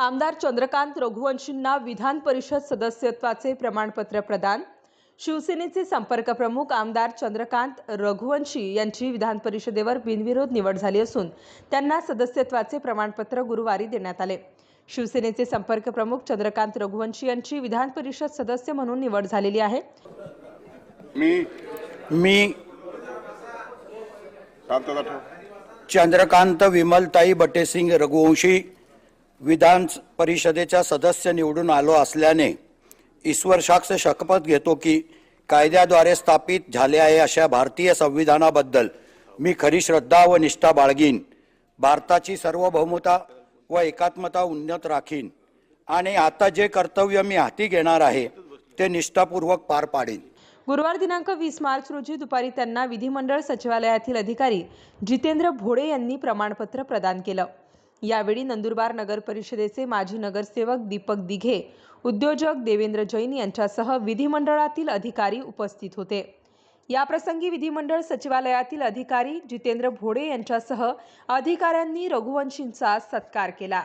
आमदार चंद्रकांत रघुवंशींना विधान परिषद सदस्यत्वाचे प्रमाणपत्र प्रदान. शिवसेनेचे संपर्क प्रमुख आमदार चंद्रकांत रघुवंशी यांची विधान परिषदेवर बिनविरोध निवड झाली असून त्यांना सदस्यत्वाचे प्रमाणपत्र गुरुवारी देण्यात आले. शिवसेनेचे संपर्क प्रमुख चंद्रकांत रघुवंशी यांची विधान परिषद सदस्य म्हणून निवड झालेली आहे. मी मी चंद्रकांत विमलताई बटेसिंग रघुवंशी विधान परिषदेचा सदस्य निवडून आलो असल्याने ईश्वर साक्ष शपथ घेतो की कायद्याद्वारे स्थापित झाले आहे अशा भारतीय संविधानाबद्दल मी खरी श्रद्धा व निष्ठा बाळगीन. भारताची सार्वभौमता व एकात्मता उन्नत राखीन. आणि आता जे कर्तव्य मी हाती घेणार आहे ते निष्ठापूर्वक पार पाडेन. गुरुवार दिनांक वीस मार्च रोजी दुपारी त्यांना विधिमंडळ सचिवालयातील अधिकारी जितेंद्र भोडे यांनी प्रमाणपत्र प्रदान केलं. यावेळी नंदुरबार नगर परिषदेचे माजी नगरसेवक दीपक दिघे उद्योजक देवेंद्र जैन यांच्यासह विधिमंडळातील अधिकारी उपस्थित होते. याप्रसंगी विधिमंडळ सचिवालयातील अधिकारी जितेंद्र भोडे यांच्यासह अधिकाऱ्यांनी रघुवंशींचा सत्कार केला.